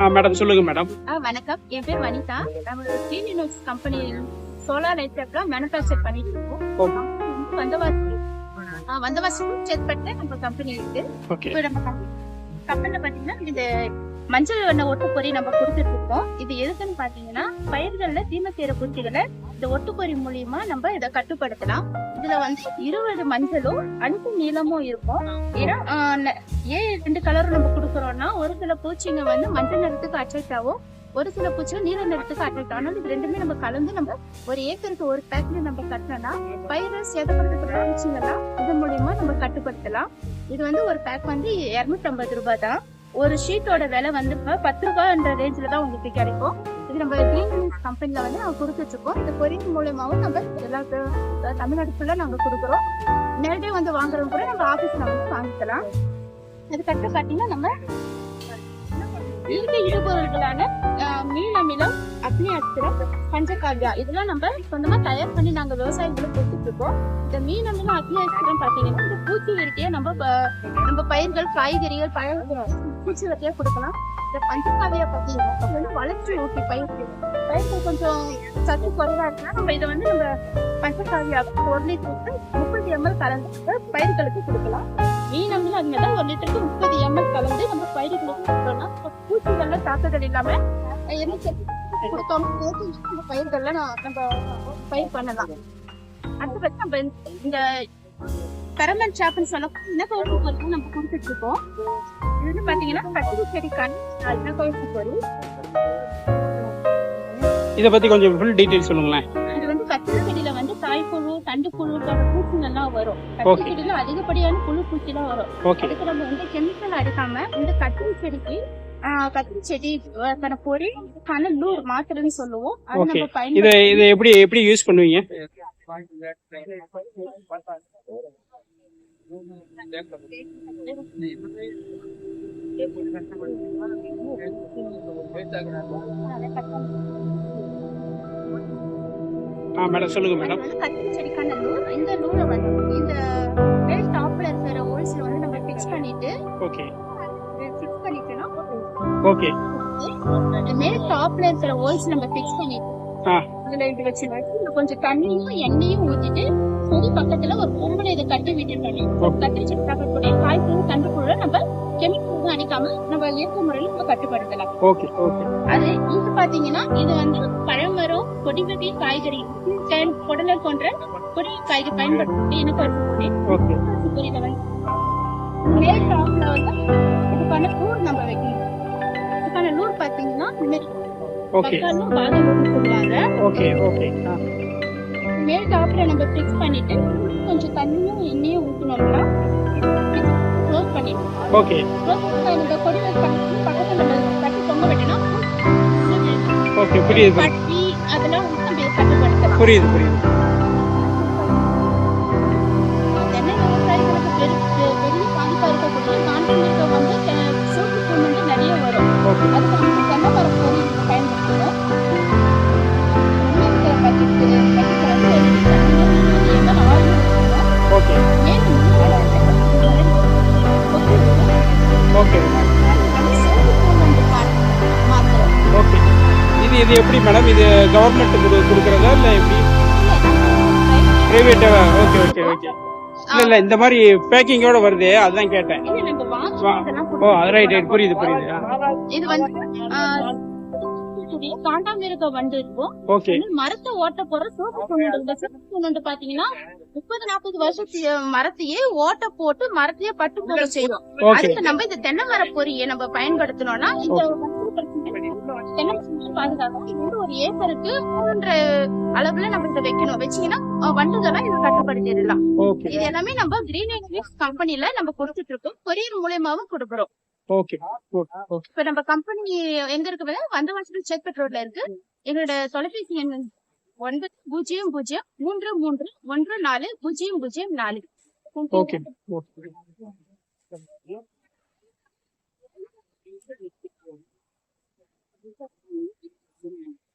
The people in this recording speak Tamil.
ஆ மேடம் சொல்லுங்க மேடம். ஆ வணக்கம். என் பேர் வனிதா. நம்ம universe company solar light manufacture பண்ணிட்டு இருக்கோம். வந்தவாசி வந்தவாசி செக் பண்ணிட்டு நம்ம கம்பெனி இருக்கு. ஓகே. இப்போ நம்ம கம்பெனில பாத்தீங்கன்னா இந்த மஞ்சள் வண்ண ஒட்டுப்பொறி நம்ம கொடுத்துட்டு இருக்கோம் இது எதுக்குன்னு பாத்தீங்கன்னா பயிர்கள்ல செய்கிற பூச்சிகளை இந்த ஒட்டுப்பொறி மூலியமா நம்ம இதை கட்டுப்படுத்தலாம். இதுல வந்து இருபது மஞ்சளும் அஞ்சு நீளமும் இருக்கும். ஏன்னா ஏன் ரெண்டு கலரும் நம்ம கொடுக்கறோம்னா ஒரு சில பூச்சிங்க வந்து மஞ்சள் நிறத்துக்கு அட்ராக்ட் ஆகும். ஒரு சில பூச்சிகள் நீல நிறத்துக்கு அட்ராக்ட் ஆகும். இது ரெண்டுமே நம்ம கலந்து நம்ம ஒரு ஏக்கருக்கு ஒரு பேக்கில் நம்ம கட்டினோம்னா பயிரை சேதப்படுத்துற பூச்சிங்கெல்லாம் இது மூலியமா நம்ம கட்டுப்படுத்தலாம். இது வந்து ஒரு பேக் வந்து இரநூத்தி ஐம்பது ரூபாய் தான். ஒரு ஷீட்டோட விலை வந்து இப்ப பத்து ரூபாய்ன்ற ரேஞ்சில தான் உங்களுக்கு கிடைக்கும். இது நம்ம கிரீன் கம்பெனில வந்து நாங்கள் கொடுத்துட்ருக்கோம் இந்த கொரியர் மூலயமாவும் நம்ம எல்லா தமிழ்நாடு ஃபுல்லாக நாங்கள் கொடுக்குறோம். நேரடியாக வந்து வாங்குறவங்க கூட நம்ம ஆஃபீஸில் வந்து வாங்கிக்கலாம். அதுக்கடுத்து பார்த்தீங்கன்னா நம்ம இயற்கை இடுபொருள்களான ஆஹ், மீன் அமிலம் அக்னி அத்திரம் பஞ்சகாவியா. இதெல்லாம் நம்ம சொந்தமா தயார் பண்ணி நாங்க விவசாயிகளுக்கு கொடுத்துட்டு இருக்கோம் இந்த மீன் அமிலம் அக்னி அத்திரம் பாத்தீங்கன்னா இந்த பூச்சி வெட்டியா நம்ம ப- நம்ம பயிர்கள் காய்கறிகள் பழ பூச்சி வெட்டியா கொடுக்கலாம். இந்த பஞ்சகாவியா பாத்தீங்கன்னா வந்து வளர்ச்சி ஊட்டி பயிர் பயிர்கள் கொஞ்சம் சத்து குறைவா இருக்குன்னா நம்ம இதை வந்து நம்ம பஞ்சகாவியா ஒரு லிட்டருக்கு முப்பது எம்எல் கலந்து பயிர்களுக்கு கொடுக்கலாம். மீன் அமிலம் அதுமாதிரி ஒரு லிட்டருக்கு முப்பது எம்எல் கலந்து நம்ம பயிர்களுக்கு கொடுத்தோம்னா பூச்சிகள்ல தாக்குதல் இல்லாம என்ன செடி கொடுத்தோம் நம்ம பயிர்கள்ல நான் நம்ம பயிர் பண்ணலாம். அடுத்தபட்சம் நம்ம இந்த- பெரமன் ஷாப்னு சொல்ல இனக்கவசி பொருட்கள் நம்ம கொடுத்துட்டு இருக்கோம் இது வந்து பாத்தீங்கன்னா கத்திரி செடிக்கான இனக்கவசி பொருள். இதை பத்தி கொஞ்சம் ஃபுல் டீடைல் சொல்லுங்களேன். இது வந்து கத்திரி செடியில வந்து காய்ப்புழு தண்டு புழு போன்ற பூச்சிகள் எல்லாம் வரும். கத்திரி. செடியில அதிகப்படியான புழு பூச்சி எல்லாம் வரும் அதுக்கு நம்ம வந்து கெமிக்கல் அடிக்காம இந்த கத்திரி செடிக்கு கத்திரி செடி அஹ், பொறி லூர் மாத்திரைன்னு சொல்லுவோம். இதை இதை எப்படி எப்படி யூஸ் பண்ணுவீங்க? ஆ மேடம் சொல்லுங்க மேடம். கத்திரி செடிக்கான லூர். இந்த லூரை வந்து இந்த மேல் டாப்ல இருக்கிற ஹோல்ஸ்ல வந்து நம்ம ஃபிக்ஸ் பண்ணிட்டு ஓகே. ஓகே மேல் டாப்ல இருக்கிற ஹோல்ஸ் நம்ம ஃபிக்ஸ் பண்ணிட்டு ஆ. இதுல இது வச்சு கொஞ்சம் தண்ணியும் எண்ணெயும் ஊத்திட்டு பொது பக்கத்துல ஒரு பொம்பளை இதை கட்டி விட்டுட்டோம். கத்திரி செடி சாப்பிடக்கூடிய காய்ப்புழு தண்டு புழு நம்ம கெமிக்கல் அடிக்காம நம்ம இயற்கை முறையில நம்ம கட்டுப்படுத்தலாம். ஓகே ஓகே அது இது பாத்தீங்கன்னா இது வந்து பழமரம் கொடி வகை காய்கறி கேன் புடலர் போன்ற கொடி காய்கறி பயன்படுத்தி எனக்கு ஒரு பொடி மேல் டாப்ல வந்து இதுக்கான லூர் நம்ம வைக்கணும். இதுக்கான லூர் பாத்தீங்கன்னா ஓகே சொல்லுவாங்க ஓகே ஓகே மேல் டாப்ல நம்ம ஃபிக்ஸ் பண்ணிட்டு கொஞ்சம் தண்ணியும் எண்ணெயும் ஊத்தணும்னா க்ளோஸ் பண்ணிடணும் ஓகே இந்த கொடி வைக்க பக்கத்துல நம்ம கட்டி தொங்க விட்டோம்னா ஓகே புரியுது. அதெல்லாம் புரியுது புரியுது. இது எப்படி மேடம் இது கவர்மெண்ட் கொடுக்குறதா இல்லை எப்படி? பிரைவேட்டா ஓகே ஓகே ஓகே இல்ல இல்ல இந்த மாதிரி பேக்கிங்கோட வருது அதான் கேட்டேன். ஓ அது ரைட் ரைட் புரியுது புரியுது. இது வந்து ஆஹ், காண்டாமிருகம் வந்து இருக்கும். ஓகே மரத்தை ஓட்ட போற சோப்பு சுண்ணாண்டு பாத்தீங்கன்னா முப்பது நாற்பது வருஷத்து மரத்தையே ஓட்ட போட்டு மரத்தையே பட்டு போக செய்யும். அதுக்கு நம்ம இந்த தென்னை மர பொறியை நம்ம பயன்படுத்தினோம்னா இந்த பாதுகாக்கும் இது வந்து ஒரு ஏக்கருக்கு மூன்று அளவுல நம்ம இதை வைக்கணும். வச்சீங்கன்னா அஹ், வண்டுகள்லாம் இதை கட்டுப்படுத்திடலாம். ஓகே. இது எல்லாமே நம்ம கிரீன் இன்வெஸ்ட் கம்பெனில நம்ம கொடுத்துட்டு இருக்கோம் கொரியர் மூலியமாவும் கொடுக்குறோம். இப்ப நம்ம கம்பெனி எங்க இருக்கு வந்தவாசல் செக் ரோட்ல இருக்கு. எங்களோட தொலைபேசி எண் ஒன்பது பூஜ்ஜியம் பூஜ்ஜியம் மூன்று மூன்று ஒன்று நாலு பூஜ்ஜியம் பூஜ்ஜியம் நாலு. ஓகே. ஓகே